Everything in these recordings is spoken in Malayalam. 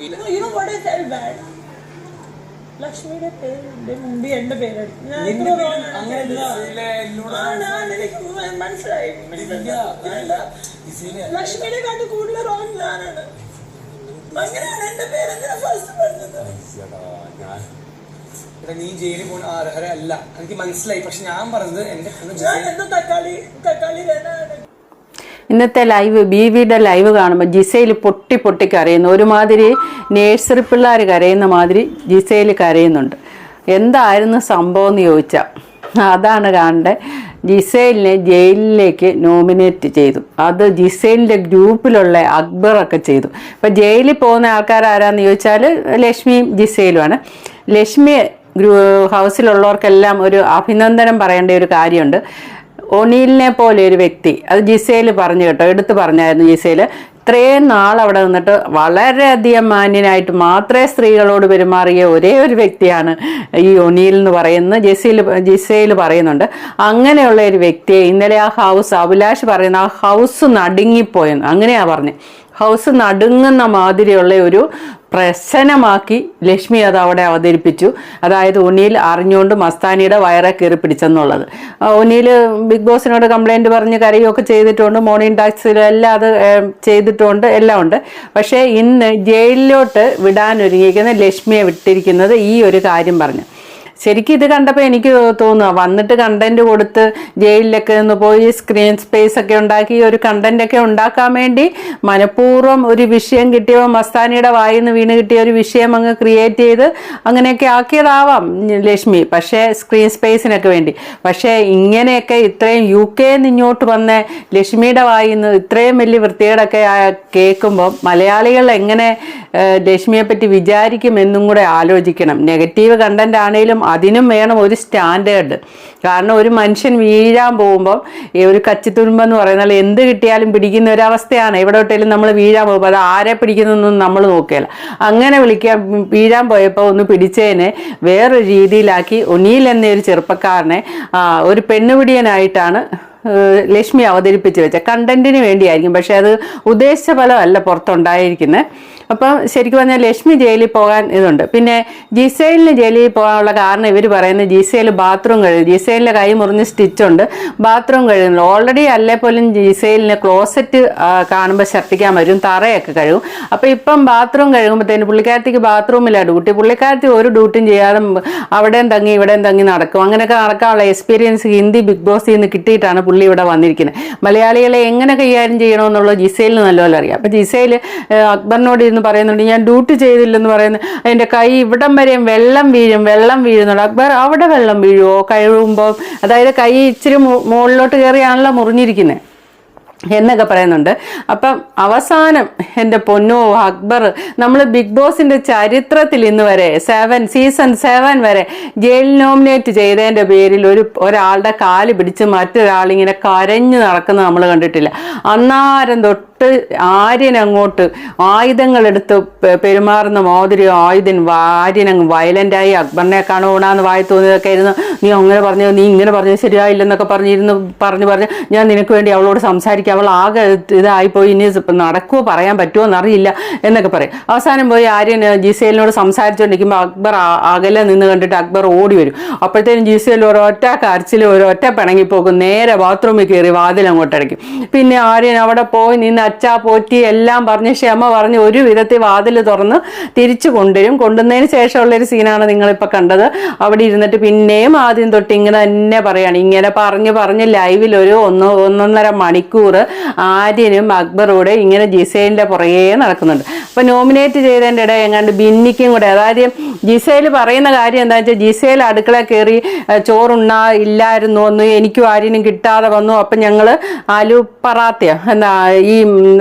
You know, you know what I felt bad? ലക്ഷ്മിയുടെ പേരിന്റെ മുമ്പ് എന്റെ പേരെടുത്തു. ഞാൻ മനസ്സിലായി. ലക്ഷ്മിയുടെ കാട്ടി കൂടുതൽ റോങ് ഞാനാണ്. അങ്ങനെയാണ് എന്റെ പേരെന്തിനാ ഫസ്റ്റ് പറഞ്ഞത്. നീ ജയിലിൽ പോണ അർഹരല്ല എനിക്ക് മനസ്സിലായി. പക്ഷെ ഞാൻ പറഞ്ഞത് എന്റെ തക്കാളി തക്കാളി ഇന്നത്തെ ലൈവ് ബി വിയുടെ ലൈവ് കാണുമ്പോൾ ജിസയിൽ പൊട്ടി പൊട്ടി കരയുന്നു. ഒരുമാതിരി നേഴ്സറി പിള്ളേർ കരയുന്ന മാതിരി ജിസയിൽ കരയുന്നുണ്ട്. എന്തായിരുന്നു സംഭവം എന്ന് ചോദിച്ചാൽ അതാണ് കാണേണ്ടത് ജിസൈലിനെ ജയിലിലേക്ക് നോമിനേറ്റ് ചെയ്തു. അത് ജിസൈലിന്റെ ഗ്രൂപ്പിലുള്ള അക്ബറൊക്കെ ചെയ്തു. ഇപ്പം ജയിലിൽ പോകുന്ന ആൾക്കാർ ആരാന്ന് ചോദിച്ചാൽ ലക്ഷ്മിയും ജിസൈലുമാണ് ലക്ഷ്മി ഗ്രൂ ഹൗസിലുള്ളവർക്കെല്ലാം ഒരു അഭിനന്ദനം പറയേണ്ട ഒരു കാര്യമുണ്ട്. ഒണീലിനെ പോലെ ഒരു വ്യക്തി. അത് ജിസയിൽ പറഞ്ഞു കേട്ടോ എടുത്തു പറഞ്ഞായിരുന്നു ജിസയിൽ ഇത്രയും നാൾ അവിടെ നിന്നിട്ട് വളരെയധികം മാന്യനായിട്ട് മാത്രമേ സ്ത്രീകളോട് പെരുമാറിയ ഒരേ ഒരു വ്യക്തിയാണ് ഈ ഒനിയിൽ എന്ന് പറയുന്നത് ജെസിയിൽ ജിസയിൽ പറയുന്നുണ്ട്. അങ്ങനെയുള്ള ഒരു വ്യക്തിയെ ഇന്നലെ ആ ഹൗസ് അഭിലാഷ് പറയുന്ന ആ ഹൗസ് നടുങ്ങിപ്പോയെന്ന്. അങ്ങനെയാണ് പറഞ്ഞത് ഹൗസ് നടുങ്ങുന്ന മാതിരിയുള്ള ഒരു പ്രശ്നമാക്കി ലക്ഷ്മി അത് അവിടെ അവതരിപ്പിച്ചു. അതായത് ഉണ്ണിയിൽ അറിഞ്ഞുകൊണ്ട് മസ്താനിയുടെ വയറെ കയറി പിടിച്ചെന്നുള്ളത്. ഉണ്ണിയിൽ ബിഗ് ബോസിനോട് കംപ്ലൈന്റ് പറഞ്ഞ് കരയുകയൊക്കെ ചെയ്തിട്ടുണ്ട്. മോർണിംഗ് ടാക്സിലും എല്ലാം അത് ചെയ്തിട്ടുണ്ട്. എല്ലാം ഉണ്ട്. പക്ഷേ ഇന്ന് ജയിലിലോട്ട് വിടാനൊരുങ്ങിയിരിക്കുന്ന ലക്ഷ്മിയെ വിട്ടിരിക്കുന്നത് ഈ ഒരു കാര്യം പറഞ്ഞു. ശരിക്കും ഇത് കണ്ടപ്പോൾ എനിക്ക് തോന്നുക വന്നിട്ട് കണ്ടന്റ് കൊടുത്ത് ജയിലിലൊക്കെ ഒന്ന് പോയി സ്ക്രീൻ സ്പേസ് ഒക്കെ ഉണ്ടാക്കി ഒരു കണ്ടന്റ് ഒക്കെ ഉണ്ടാക്കാൻ വേണ്ടി മനഃപൂർവം ഒരു വിഷയം കിട്ടിയോ മസ്താനിയുടെ വായിൽ നിന്ന് വീണ് കിട്ടിയ ഒരു വിഷയം അങ്ങ് ക്രിയേറ്റ് ചെയ്ത് അങ്ങനെയൊക്കെ ആക്കിയതാവാം ലക്ഷ്മി. പക്ഷേ സ്ക്രീൻ സ്പേസിനൊക്കെ വേണ്ടി. പക്ഷേ ഇങ്ങനെയൊക്കെ ഇത്രയും യു കെ നിന്ന് ഇങ്ങോട്ട് വന്ന ലക്ഷ്മിയുടെ വായിൽ നിന്ന് ഇത്രയും വലിയ വൃത്തികേടൊക്കെ കേൾക്കുമ്പോൾ മലയാളികൾ എങ്ങനെ ലക്ഷ്മിയെപ്പറ്റി ലക്ഷ്മിയെ പറ്റി വിചാരിക്കുമെന്നും കൂടെ ആലോചിക്കണം. നെഗറ്റീവ് കണ്ടന്റ് ആണെങ്കിലും അതിനും വേണം ഒരു സ്റ്റാൻഡേർഡ്. കാരണം ഒരു മനുഷ്യൻ വീഴാൻ പോകുമ്പം ഈ ഒരു കച്ചിത്തുരുമ്പെന്ന് പറയുന്നത് എന്ത് കിട്ടിയാലും പിടിക്കുന്ന ഒരവസ്ഥയാണ്. എവിടെ വിട്ടേലും നമ്മൾ വീഴാൻ പോകുമ്പോൾ അത് ആരെ പിടിക്കുന്നൊന്നും നമ്മൾ നോക്കുകയില്ല. അങ്ങനെ വിളിക്കാൻ വീഴാൻ പോയപ്പോൾ ഒന്ന് പിടിച്ചതിനെ വേറൊരു രീതിയിലാക്കി. ഒനിയിൽ എന്നൊരു ചെറുപ്പക്കാരനെ ഒരു പെണ്ണുപിടിയനായിട്ടാണ് ലക്ഷ്മി അവതരിപ്പിച്ച് വെച്ച കണ്ടന്റിന് വേണ്ടിയായിരിക്കും. പക്ഷെ അത് ഉദ്ദേശിച്ച ഫലമല്ല പുറത്തുണ്ടായിരിക്കുന്നത് അപ്പം ശരിക്കും പറഞ്ഞാൽ ലക്ഷ്മി ജയിലിൽ പോകാൻ ഇതുണ്ട്. പിന്നെ ജിസൈലിന് ജയിലിൽ പോകാനുള്ള കാരണം ഇവർ പറയുന്നത് ജിസൈൽ ബാത്റൂം കഴിഞ്ഞു ജിസൈലിന്റെ കൈ മുറിഞ്ഞ് സ്റ്റിച്ചുണ്ട്. ബാത്റൂം കഴിയുന്നു ഓൾറെഡി അല്ലേ പോലും ജിസൈലിന് ക്ലോസറ്റ് കാണുമ്പോൾ ഛർദ്ദിക്കാൻ വരും തറയൊക്കെ കഴുകും. അപ്പോൾ ഇപ്പം ബാത്റൂം കഴുകുമ്പോഴത്തേന് പുള്ളിക്കാരത്തിക്ക് ബാത്റൂമില്ല ഡ്യൂട്ടി പുള്ളിക്കാരത്തി ഒരു ഡ്യൂട്ടിയും ചെയ്യാതെ അവിടെയും തങ്ങി ഇവിടെയും തങ്ങി നടക്കും. അങ്ങനെയൊക്കെ നടക്കാനുള്ള എക്സ്പീരിയൻസ് ഹിന്ദി ബിഗ് ബോസിൽ നിന്ന് കിട്ടിയിട്ടാണ് ഇവിടെ വന്നിരിക്കുന്നത് മലയാളികളെ എങ്ങനെ കൈകാര്യം ചെയ്യണമെന്നുള്ളത് ജിസൈലിന് നല്ലപോലെ അറിയാം. അപ്പം ജിസൈൽ അക്ബറിനോട് ഇരുന്ന് പറയുന്നുണ്ട് ഞാൻ ഡ്യൂട്ടി ചെയ്തില്ലെന്ന് പറയുന്നു. എന്റെ കൈ ഇവിടം വരെയും വെള്ളം വീഴും വെള്ളം വീഴുന്നുണ്ട്. അക്ബർ അവിടെ വെള്ളം വീഴുമോ കഴുകുമ്പോൾ അതായത് കൈ ഇച്ചിരി മുകളിലോട്ട് കയറിയാണല്ലോ മുറിഞ്ഞിരിക്കുന്നത് എന്നൊക്കെ പറയുന്നുണ്ട്. അപ്പം അവസാനം എന്റെ പൊന്നോ അക്ബർ നമ്മൾ ബിഗ് ബോസിന്റെ ചരിത്രത്തിൽ ഇന്ന് വരെ സെവൻ സീസൺ സെവൻ വരെ ജയിൽ നോമിനേറ്റ് ചെയ്തതിന്റെ പേരിൽ ഒരു ഒരാളുടെ കാൽ പിടിച്ച് മറ്റൊരാളിങ്ങനെ കരഞ്ഞു നടക്കുന്നത് നമ്മൾ കണ്ടിട്ടില്ല. അന്നാരം തൊട്ട് ആര്യനങ്ങോട്ട് ആയുധങ്ങളെടുത്ത് പെരുമാറുന്ന മാതിരി ആയുധൻ ആര്യനങ്ങ് വയലന്റായി അക്ബറിനെ കാണുകൂടാന്ന് വായി തോന്നിയതൊക്കെ ആയിരുന്നു. നീ അങ്ങനെ പറഞ്ഞു നീ ഇങ്ങനെ പറഞ്ഞു ശരിയായില്ലെന്നൊക്കെ പറഞ്ഞിരുന്നു പറഞ്ഞു പറഞ്ഞു. ഞാൻ നിനക്ക് വേണ്ടി അവളോട് സംസാരിക്കാം അവൾ ആകെ ഇതായിപ്പോയി. ഇനി ഇപ്പം നടക്കുമോ പറയാൻ പറ്റുമോ എന്നറിയില്ല എന്നൊക്കെ പറയും. അവസാനം പോയി ആര്യൻ ജിസേലിനോട് സംസാരിച്ചുകൊണ്ടിരിക്കുമ്പോൾ അക്ബർ അകലെ നിന്ന് കണ്ടിട്ട് അക്ബർ ഓടി വരും. അപ്പോഴത്തേനും ജിസേൽ ഒരൊറ്റ കരച്ചിൽ ഒരൊറ്റ പോകും. നേരെ ബാത്റൂമിൽ കയറി വാതിൽ അങ്ങോട്ട് അടയ്ക്കും പിന്നെ ആര്യൻ അവിടെ പോയി നിന്ന് അച്ചാ പോറ്റി എല്ലാം പറഞ്ഞ് ക്ഷമ പറഞ്ഞ് ഒരു വിധത്തിൽ വാതിൽ തുറന്ന് തിരിച്ചു കൊണ്ടുവരും. കൊണ്ടുവന്നതിന് ശേഷമുള്ളൊരു സീനാണ് നിങ്ങളിപ്പോൾ കണ്ടത്. അവിടെ ഇരുന്നിട്ട് പിന്നെയും ആദ്യം തൊട്ട് ഇങ്ങനെ തന്നെ പറയാണ്. ഇങ്ങനെ പറഞ്ഞ് പറഞ്ഞ് ലൈവിൽ ഒരു ഒന്ന് ഒന്നൊന്നര മണിക്കൂർ ആര്യനും അക്ബറോട് ഇങ്ങനെ ജിസൈലിന്റെ പുറകെ നടക്കുന്നുണ്ട്. അപ്പോൾ നോമിനേറ്റ് ചെയ്തതിന്റെ ഇടയിൽ എങ്ങാണ്ട് ബിന്നിക്കും കൂടെ. അതായത് ജിസൈൽ പറയുന്ന കാര്യം എന്താ വെച്ചാൽ ജിസൈൽ അടുക്കള കയറി ചോറുണ്ണാ ഇല്ലായിരുന്നു ഒന്ന് എനിക്കും ആര്യനും കിട്ടാതെ വന്നു. അപ്പം ഞങ്ങൾ ആലു പറാത്തിയ എന്താ ഈ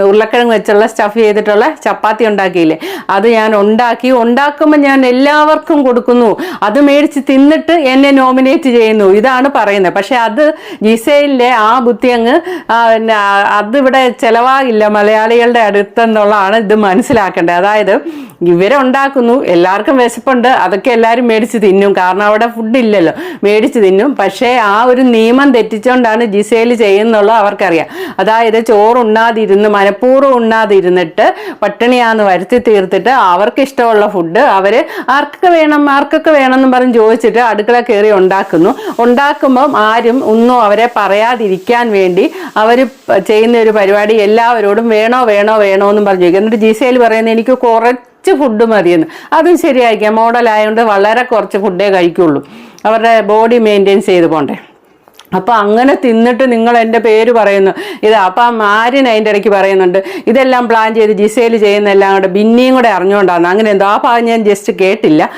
ഉരുളക്കിഴങ്ങ് വെച്ചുള്ള സ്റ്റഫ് ചെയ്തിട്ടുള്ള ചപ്പാത്തി ഉണ്ടാക്കിയില്ലേ? അത് ഞാൻ ഉണ്ടാക്കി. ഉണ്ടാക്കുമ്പോൾ ഞാൻ എല്ലാവർക്കും കൊടുക്കുന്നു. അത് മേടിച്ച് തിന്നിട്ട് എന്നെ നോമിനേറ്റ് ചെയ്യുന്നു. ഇതാണ് പറയുന്നത്. പക്ഷെ അത് ജിസൈലിലെ ആ ബുദ്ധി അങ്ങ് അതിവിടെ ചെലവാകില്ല മലയാളികളുടെ അടുത്തെന്നുള്ളതാണ് ഇത് മനസ്സിലാക്കേണ്ടത്. അതായത് ഇവരുണ്ടാക്കുന്നു. എല്ലാവർക്കും വിശപ്പുണ്ട്. അതൊക്കെ എല്ലാവരും മേടിച്ച് തിന്നും. കാരണം അവിടെ ഫുഡ് ഇല്ലല്ലോ. മേടിച്ച് തിന്നും. പക്ഷേ ആ ഒരു നിയമം തെറ്റിച്ചുകൊണ്ടാണ് ജിസേൽ ചെയ്യുന്നുള്ളത് അവർക്കറിയാം. അതായത് ചോറ് ഉണ്ണാതിരുന്ന് മനഃപൂർവം ഉണ്ണാതിരുന്നിട്ട് പട്ടിണിയാന്ന് വരുത്തി തീർത്തിട്ട് അവർക്ക് ഇഷ്ടമുള്ള ഫുഡ് അവർ ആർക്കൊക്കെ വേണം ആർക്കൊക്കെ വേണമെന്നും പറഞ്ഞ് ചോദിച്ചിട്ട് അടുക്കള കയറി ഉണ്ടാക്കുന്നു. ഉണ്ടാക്കുമ്പം ആരും ഒന്നും അവരെ പറയാതിരിക്കാൻ വേണ്ടി അവർ ചെയ്യുന്ന ഒരു പരിപാടി എല്ലാവരോടും വേണോ വേണോ വേണോ എന്നും പറഞ്ഞു. എന്നിട്ട് ജിസേൽ പറയുന്നത് എനിക്ക് കുറച്ച് ഫുഡ് മതിയെന്ന്. അതും ശരിയായിരിക്കാം. മോഡലായതുകൊണ്ട് വളരെ കുറച്ച് ഫുഡേ കഴിക്കുള്ളൂ. അവരുടെ ബോഡി മെയിന്റെയിൻ ചെയ്ത് പോണ്ടേ. അപ്പൊ അങ്ങനെ തിന്നിട്ട് നിങ്ങൾ എന്റെ പേര് പറയുന്നു. ഇത് അപ്പം ആര്യൻ അതിന്റെ ഇടയ്ക്ക് പറയുന്നുണ്ട് ഇതെല്ലാം പ്ലാൻ ചെയ്ത് ജിസേൽ ചെയ്യുന്നതെല്ലാം കൂടെ ബിന്നിയും കൂടെ അറിഞ്ഞുകൊണ്ടാണ് അങ്ങനെ എന്തോ ആ ഭാഗം ഞാൻ ജസ്റ്റ് കേട്ടില്ല.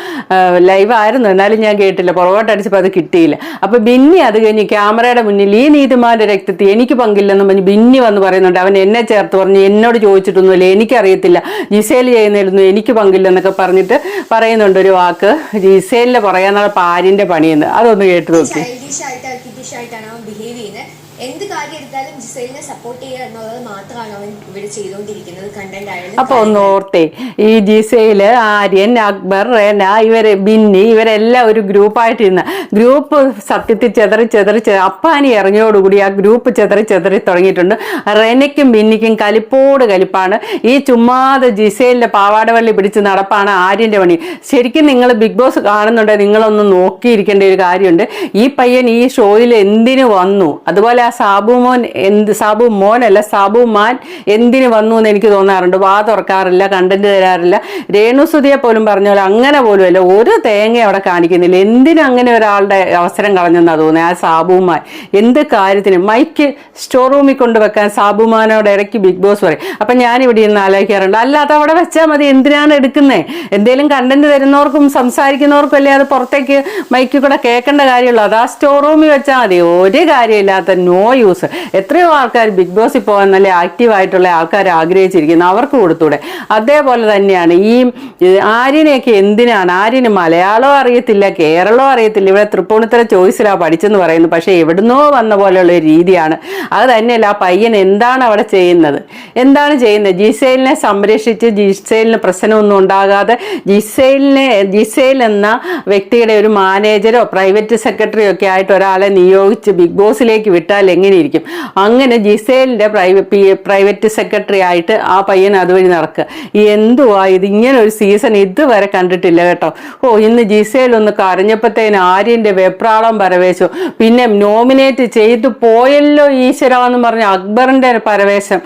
ലൈവ് ആയിരുന്നു എന്നാലും ഞാൻ കേട്ടില്ല. പുറകോട്ടടിച്ചപ്പോൾ അത് കിട്ടിയില്ല. അപ്പൊ ബിന്നി അത് കഴിഞ്ഞ് ക്യാമറയുടെ മുന്നിൽ ഈ നീതിമാന്റെ രക്തത്തിൽ എനിക്ക് പങ്കില്ലെന്ന് പറഞ്ഞ് ബിന്നി വന്ന് പറയുന്നുണ്ട്. അവൻ എന്നെ ചേർത്ത് പറഞ്ഞ് എന്നോട് ചോദിച്ചിട്ടൊന്നുമില്ല. എനിക്കറിയത്തില്ല. ജിസേൽ ചെയ്യുന്നതിരുന്നു എനിക്ക് പങ്കില്ലെന്നൊക്കെ പറഞ്ഞിട്ട് പറയുന്നുണ്ട് ഒരു വാക്ക്. ജിസേലിന്റെ പറയാന്നുള്ള പാരിന്റെ പണിയെന്ന്. അതൊന്ന് കേട്ട് നോക്കി. ആയിട്ടാണ് അവൻ ബിഹേവ് ചെയ്യുന്നത്. കാര്യം എടുത്താലും ജിസൈലിനെ സപ്പോർട്ട് ചെയ്യുക എന്നുള്ളത് മാത്രമാണ് അവൻ ഇവിടെ ചെയ്തുകൊണ്ടിരിക്കുന്നത് കണ്ടന്റ് ആയാലും അപ്പൊ ഒന്ന് ഓർത്തേ ഈ ജിസയിൽ ആര്യൻ അക്ബർ റേന ഇവർ ബിന്നി ഇവരെല്ലാം ഒരു ഗ്രൂപ്പായിട്ടിരുന്ന ഗ്രൂപ്പ് സത്യത്തിൽ ചെതറി ചെതറി അപ്പാനി ഇറങ്ങിയോടുകൂടി ആ ഗ്രൂപ്പ് ചെതറി ചെതറി തുടങ്ങിയിട്ടുണ്ട്. റെനയ്ക്കും ബിന്നിക്കും കലിപ്പോട് കലിപ്പാണ്. ഈ ചുമ്മാതെ ജിസയിലിന്റെ പാവാടവള്ളി പിടിച്ച് നടപ്പാണ് ആര്യന്റെ പണി. ശരിക്കും നിങ്ങൾ ബിഗ് ബോസ് കാണുന്നുണ്ടെങ്കിൽ നിങ്ങളൊന്ന് നോക്കിയിരിക്കേണ്ട ഒരു കാര്യമുണ്ട്. ഈ പയ്യൻ ഈ ഷോയിൽ എന്തിനു വന്നു? അതുപോലെ ആ സാബു മോൻ എന്ത് സാബു മോനല്ല സാബു മാൻ എന്തിന് വന്നു എന്ന് എനിക്ക് തോന്നാറുണ്ട്. വാ തുറക്കാറില്ല കണ്ടന്റ് തരാറില്ല. രേണുസുതിയെ പോലും പറഞ്ഞ പോലെ അങ്ങനെ പോലും അല്ല ഒരു തേങ്ങ അവിടെ കാണിക്കുന്നില്ല. എന്തിനും അങ്ങനെ ഒരാളുടെ അവസരം കളഞ്ഞെന്നാ തോന്നുന്നത് ആ സാബുമാൻ എന്ത് കാര്യത്തിന്? മൈക്ക് സ്റ്റോർ റൂമിൽ കൊണ്ടുവെക്കാൻ സാബുമാനോട് ഇടയ്ക്ക് ബിഗ് ബോസ് പറയും. ഞാൻ ഇവിടെ ഇന്ന് ആലോചിക്കാറുണ്ട്. അല്ലാതെ അവിടെ വെച്ചാൽ മതി എന്തിനാണ് എടുക്കുന്നത് എന്തെങ്കിലും കണ്ടന്റ് തരുന്നവർക്കും സംസാരിക്കുന്നവർക്കും അല്ലേ അത് പുറത്തേക്ക് മൈക്കിൽ കൂടെ കേൾക്കേണ്ട കാര്യമുള്ളൂ. അത് ആ സ്റ്റോർ റൂമിൽ വെച്ചാൽ മതി. ഒരു കാര്യമില്ലാത്ത നോ യൂസ് എത്രയോ ആൾക്കാർ ബിഗ് ബോസിൽ പോകാൻ നല്ല ആക്റ്റീവ് ആയിട്ടുള്ള ആൾക്കാർ ആഗ്രഹിച്ചിരിക്കുന്നു അവർക്ക് കൊടുത്തൂടെ. അതേപോലെ തന്നെയാണ് ഈ ആര്യനെയൊക്കെ എന്തിനാണ്? ആര്യന് മലയാളം അറിയത്തില്ല കേരളം അറിയത്തില്ല. ഇവിടെ തൃപ്പൂണിത്തര ചോയ്സിലാണ് പഠിച്ചെന്ന് പറയുന്നു പക്ഷേ എവിടുന്നോ വന്ന പോലെയുള്ള ഒരു രീതിയാണ്. അത് തന്നെയല്ല ആ പയ്യൻ എന്താണ് അവിടെ ചെയ്യുന്നത്? എന്താണ് ചെയ്യുന്നത്? ജിസൈലിനെ സംരക്ഷിച്ച് ജിസൈലിന് പ്രശ്നമൊന്നും ഉണ്ടാകാതെ ജിസൈലിനെ ജിസൈൽ എന്ന വ്യക്തിയുടെ ഒരു മാനേജരോ പ്രൈവറ്റ് സെക്രട്ടറിയോ ഒക്കെ ആയിട്ട് ഒരാളെ നിയോഗിച്ച് ബിഗ് ബോസിലേക്ക് വിട്ടാൽ എങ്ങനെയിരിക്കും അങ്ങനെ ജിസേലിന്റെ പ്രൈവറ്റ് സെക്രട്ടറി ആയിട്ട് ആ പയ്യൻ അതുവഴി നടക്കുക എന്തുവാ ഇത് ഇങ്ങനെ ഒരു സീസൺ ഇതുവരെ കണ്ടിട്ടില്ല കേട്ടോ. ഓ ഇന്ന് ജിസേൽ ഒന്ന് കരഞ്ഞപ്പോഴത്തേന് ആര്യന്റെ വെപ്രാളം പരവേശു. പിന്നെ നോമിനേറ്റ് ചെയ്ത് പോയല്ലോ ഈശ്വര എന്ന് പറഞ്ഞ അക്ബറിന്റെ പരവേശം.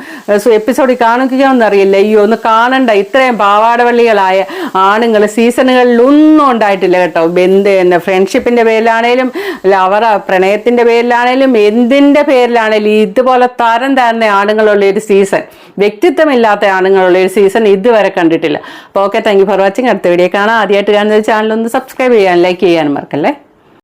എപ്പിസോഡിൽ കാണിക്കുകയെന്ന് അറിയില്ല അയ്യോ ഒന്ന് കാണണ്ട. ഇത്രയും പാവാടവള്ളികളായ ആണുങ്ങൾ സീസണുകളിൽ ഒന്നും ഉണ്ടായിട്ടില്ല കേട്ടോ. ബന്ധ ഫ്രണ്ട്ഷിപ്പിന്റെ പേരിലാണേലും ലവറ പ്രണയത്തിന്റെ പേരിലാണേലും എന്തിന്റെ പേരിലാണേലും ഇതുപോലെ തരം താഴ്ന്ന ആണുങ്ങളുള്ള ഒരു സീസൺ വ്യക്തിത്വമില്ലാത്ത ആണുങ്ങളുള്ള ഒരു സീസൺ ഇതുവരെ കണ്ടിട്ടില്ല. അപ്പോൾ okay thank you for watching അടുത്ത വീഡിയോ കാണാം. ആദ്യമായിട്ട് കാണുന്ന ചാനൽ ഒന്ന് സബ്സ്ക്രൈബ് ചെയ്യാൻ ലൈക്ക് ചെയ്യാനും മറക്കല്ലേ?